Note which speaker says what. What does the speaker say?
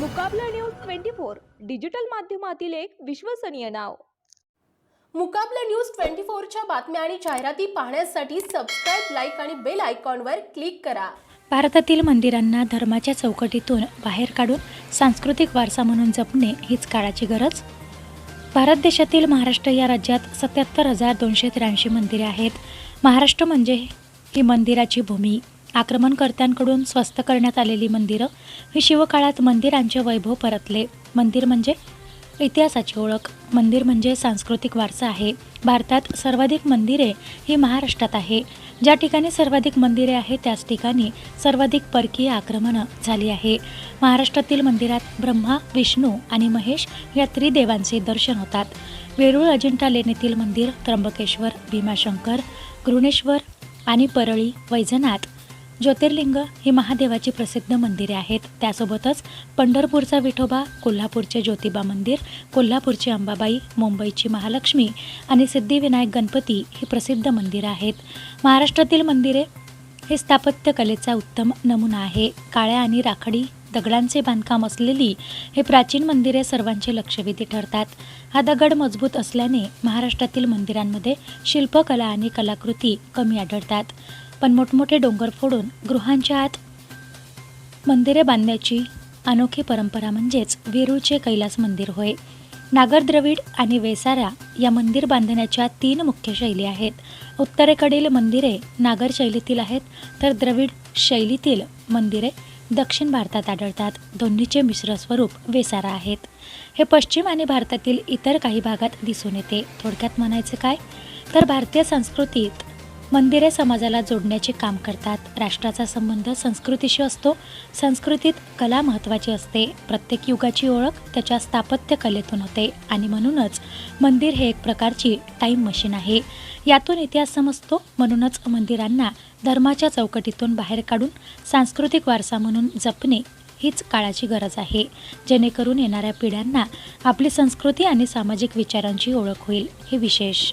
Speaker 1: Mukabla news twenty four digital माध्यमातील एक विश्वसनीय नाव.
Speaker 2: मुकाबला न्यूज ट्वेंटी फोरच्या बातम्या आणि जाहिराती पाहण्यासाठी सबस्क्राईब लाईक आणि बेल आयकॉनवर क्लिक करा.
Speaker 3: भारतातील मंदिरांना धर्माच्या चौकटीतून बाहेर काढून सांस्कृतिक वारसा म्हणून जपणे हीच काळाची गरज? भारत देशातील महाराष्ट्र या राज्यात सत्याहत्तर हजार दोनशे त्र्याऐंशी मंदिरे आहेत. महाराष्ट्र म्हणजे ही मंदिराची भूमी. आक्रमणकर्त्यांकडून स्वस्त करण्यात आलेली मंदिरं ही शिवकाळात मंदिरांचे वैभव परतले. मंदिर म्हणजे इतिहासाची ओळख. मंदिर म्हणजे सांस्कृतिक वारसा आहे. भारतात सर्वाधिक मंदिरे ही महाराष्ट्रात आहे. ज्या ठिकाणी सर्वाधिक मंदिरे आहेत त्याच ठिकाणी सर्वाधिक परकीय आक्रमणं झाली आहे. महाराष्ट्रातील मंदिरात ब्रह्मा विष्णू आणि महेश या त्रिदेवांचे दर्शन होतात. वेरूळ अजिंठा लेणीतील मंदिर त्र्यंबकेश्वर भीमाशंकर घृणेश्वर आणि परळी वैजनाथ ज्योतिर्लिंग ही महादेवाची प्रसिद्ध मंदिरे आहेत. त्यासोबतच पंढरपूरचा विठोबा कोल्हापूरचे ज्योतिबा मंदिर कोल्हापूरची अंबाबाई मुंबईची महालक्ष्मी आणि सिद्धिविनायक गणपती ही प्रसिद्ध मंदिरं आहेत. महाराष्ट्रातील मंदिरे हे स्थापत्यकलेचा उत्तम नमुना आहे. काळ्या आणि राखडी दगडांचे बांधकाम असलेली हे प्राचीन मंदिरे सर्वांचे लक्षवेधी ठरतात. हा दगड मजबूत असल्याने महाराष्ट्रातील मंदिरांमध्ये शिल्पकला आणि कलाकृती कमी आढळतात. पण मोठमोठे डोंगर फोडून गृहांच्या आत मंदिरे बांधण्याची अनोखी परंपरा म्हणजेच वेरूळचे कैलास मंदिर होय. नागरद्रविड आणि वेसारा या मंदिर बांधण्याच्या तीन मुख्य शैली आहेत. उत्तरेकडील मंदिरे नागर शैलीतील आहेत तर द्रविड शैलीतील मंदिरे दक्षिण भारतात आढळतात. दोन्हीचे मिश्र स्वरूप वेसारा आहेत. हे पश्चिम आणि भारतातील इतर काही भागात दिसून येते. थोडक्यात म्हणायचे काय? तर भारतीय संस्कृतीत मंदिरे समाजाला जोडण्याचे काम करतात. राष्ट्राचा संबंध संस्कृतीशी असतो. संस्कृतीत कला महत्त्वाची असते. प्रत्येक युगाची ओळख त्याच्या स्थापत्य कलेतून होते आणि म्हणूनच मंदिर हे एक प्रकारची टाईम मशीन आहे. यातून इतिहास समजतो. म्हणूनच मंदिरांना धर्माच्या चौकटीतून बाहेर काढून सांस्कृतिक वारसा म्हणून जपणे हीच काळाची गरज आहे. जेणेकरून येणाऱ्या पिढ्यांना आपली संस्कृती आणि सामाजिक विचारांची ओळख होईल. हे विशेष.